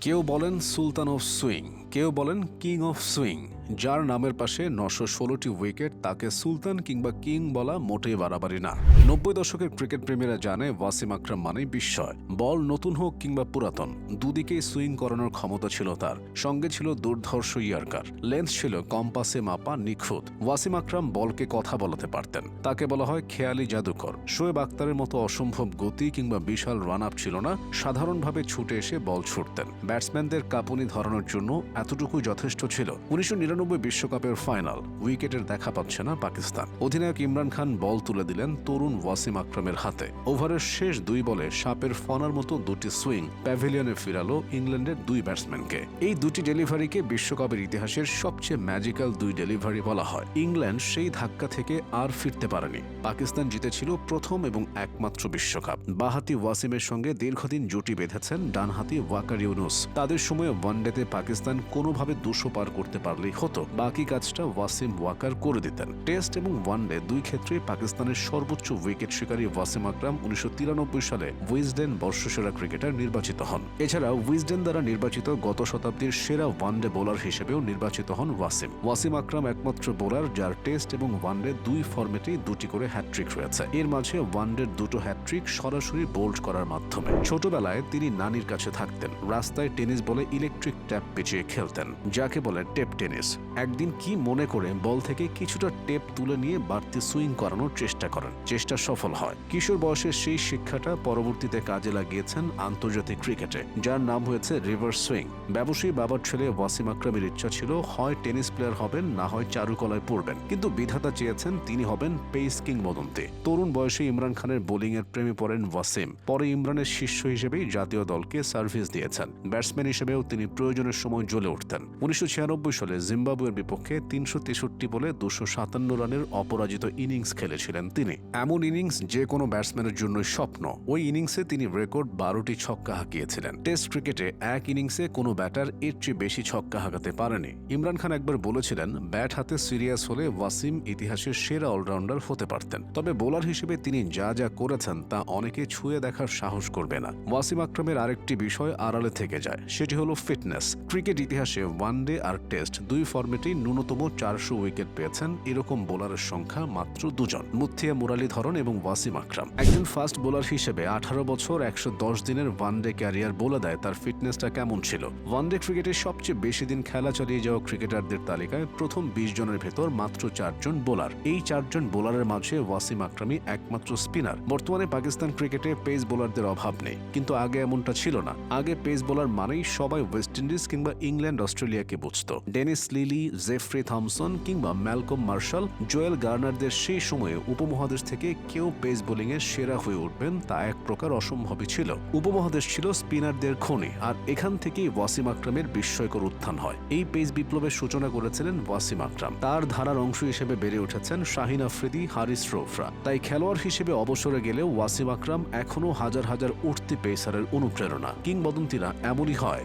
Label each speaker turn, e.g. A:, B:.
A: কেউ বলেন সুলতান of swing কেউ বলেন কিং অফ সুইং, যার নামের পাশে নশো ষোলোটি উইকেট তাকে সুলতান কিংবা কিং বলা মোটেই বাড়াবাড়ি না। নব্বই দশকের ক্রিকেট প্রেমীরা জানে ওয়াসিম আকরাম মানেই বিস্ময়। বল নতুন হোক কিংবা পুরাতন দুদিকেই সুইং করানোর ক্ষমতা ছিল তার, সঙ্গে ছিল দুর্ধর্ষ ইয়ার্কার। লেন্স ছিল কম্পাসে মাপা নিখুঁত। ওয়াসিম আকরাম বলকে কথা বলাতে পারতেন। তাকে বলা হয় খেয়ালি জাদুকর। শোয়েব আক্তারের মতো অসম্ভব গতি কিংবা বিশাল রান আপ ছিল না, সাধারণভাবে ছুটে এসে বল ছুটতেন। ব্যাটসম্যানদের কাঁপুনি ধরানোর জন্য এতটুকুই যথেষ্ট ছিল। উনিশশো নিরানব্বই বিশ্বকাপের ফাইনাল, উইকেটের দেখা পাচ্ছে না পাকিস্তান। অধিনায়ক ইমরান খান বল তুলে দিলেন তরুণ ওয়াসিম আকরামের হাতে। ওভারের শেষ দুই বলে সাপের ফনার মতো দুটি সুইং প্যাভিলিয়নে ফিরালো ইংল্যান্ডের দুই ব্যাটসম্যানকে। এই দুটি ডেলিভারিকে বিশ্বকাপের ইতিহাসের সবচেয়ে ম্যাজিক্যাল দুই ডেলিভারি বলা হয়। ইংল্যান্ড সেই ধাক্কা থেকে আর ফিরতে পারেনি। পাকিস্তান জিতেছিল প্রথম এবং একমাত্র বিশ্বকাপ। বাহাতি ওয়াসিমের সঙ্গে দীর্ঘদিন জুটি বেঁধেছেন ডানহাতি ওয়াকার ইউনুস তাদের সময় ওয়ানডেতে পাকিস্তান কোনোভাবে দুশো পার করতে পারলেই হতো। বাকি কাজটা ওয়াসিম ওয়াকার করে দিতেন। টেস্ট এবং ওয়ানডে দুই ক্ষেত্রে পাকিস্তানের সর্বোচ্চ উইকেট শিকারী ওয়াসিম আকরাম উনিশশো সালে উইজডেন বর্ষসেরা ক্রিকেটার নির্বাচিত হন। এছাড়া উইজডেন দ্বারা নির্বাচিত গত শতাব্দীর সেরা ওয়ানডে বোলার হিসেবেও নির্বাচিত হন ওয়াসিম। ওয়াসিম আকরাম একমাত্র বোলার যার টেস্ট এবং ওয়ানডে দুই ফর্মেটেই দুটি করে হ্যাট্রিক রয়েছে এর মাঝে ওয়ানডের দুটো হ্যাট্রিক সরাসরি বোল্ড করার মাধ্যমে। ছোটবেলায় তিনি নানির কাছে থাকতেন। রাস্তায় টেনিস বলে ইলেকট্রিক ট্যাপ পেঁচিয়ে খেলতেন, যাকে বলে টেপ টেনিস। একদিন কি মনে করে বল থেকে কিছুটা টেপ তুলে নিয়ে বাড়তি সুইং করানোর চেষ্টা করেন। চেষ্টা সফল হয়। কিশোর বয়সের সেই শিক্ষাটা পরবর্তীতে কাজে লাগিয়েছেন আন্তর্জাতিক ক্রিকেটে, যার নাম হয়েছে রিভার্স সুইং। ব্যবসায়ী বাবার ছেলে ওয়াসিম আকরামের ইচ্ছা ছিল, হয় টেনিস প্লেয়ার হবেন, না হয় চারুকলায় পড়বেন। কিন্তু বিধাতা চেয়েছেন তিনি হবেন পেস কিংবদন্তি। তরুণ বয়সে ইমরান খানের বোলিং এর প্রেমে পড়েন ওয়াসিম। পরে ইমরানের শিষ্য হিসেবেই জাতীয় দলকে সার্ভিস দিয়েছেন। ব্যাটসম্যান হিসেবেও তিনি প্রয়োজনের সময় জ্বলে উঠতেন উনিশশো সালে জিম্বাবুয়ের বিপক্ষে তিনশো তেষট্টি বলে দুশো সাতান্ন রানের অপরাজিত ইনিংস খেলেছিলেন তিনি। এমন ইনিংস যে কোনো ব্যাটসম্যানের জন্যই স্বপ্ন। ওই ইনিংসে তিনি রেকর্ড বারোটি ছক্কা হাঁকিয়েছিলেন। টেস্ট ক্রিকেটে এক ইনিংসে কোনো ব্যাটার এর চেয়ে বেশি ছক্কা হাঁকাতে পারেনি। ইমরান খান একবার বলেছিলেন, ব্যাট হাতে সিরিয়াস হলে ওয়াসিম ইতিহাসের সেরা অলরাউন্ডার হতে পারতেন। তবে বোলার হিসেবে তিনি যা যা করেছেন তা অনেকে ছুঁয়ে দেখার সাহস করবে না। ওয়াসিম আকরামের আরেকটি বিষয় আড়ালে থেকে যায়, সেটি হলো ফিটনেস। ক্রিকেট ইতিহাসে ওয়ানডে আর টেস্ট দুই ফর্মেটেই ন্যূনতম চারশো উইকেট পেয়েছেন। এরকম বোলারের সংখ্যা মাত্র দুজন। মুথিয়া মুরালীধরন এবং ওয়াসিম আকরাম। একজন ফাস্ট বোলার হিসেবে আঠারো বছর একশো দশ দিনের ওয়ানডে ক্যারিয়ার বলে দেয়। তার ফিটনেসটা কেমন ছিল? ওয়ানডে ক্রিকেটে সবচেয়ে বেশি দিন খেলা চালিয়ে যাওয়া ক্রিকেটারদের তালিকায় প্রথম বিশ জনের ভেতর মাত্র চারজন বোলার এই চারজন বোলারের মাঝে ওয়াসিম আকরামই একমাত্র স্পিনার বর্তমানে পাকিস্তান ক্রিকেটে পেস বোলারদের অভাব নেই। কিন্তু আগে এমনটা ছিল না। আগে পেস বোলার মানেই সবাই ওয়েস্ট ইন্ডিজ কিংবা ইংল্যান্ড অস্ট্রেলিয়াকে বুঝত। ডেনিস লিলি জেফ্রি থমসন কিংবা ম্যালকম মার্শাল জোয়েল গার্নারদের সেই সময়ে উপমহাদেশ থেকে কেউ পেস বোলিং এর সেরা হয়ে উঠবেন তা এক প্রকার অসম্ভবই ছিল। উপমহাদেশ ছিল স্পিনারদের খনি আর এখান থেকেই ওয়াসিম আকরামের বিস্ময়কর উত্থান হয়। এই পেস বিপ্লবের সূচনা করেছিলেন ওয়াসিম আকরাম। তার ধারার অংশ হিসেবে বেড়ে উঠেছেন শাহিন আফ্রিদি, হারিস রোফরা। তাই খেলোয়াড় হিসেবে অবসরে গেলেও ওয়াসিম আকরাম এখনও হাজার হাজার উঠতি পেসারের অনুপ্রেরণা। কিংবদন্তিরা এমনই হয়।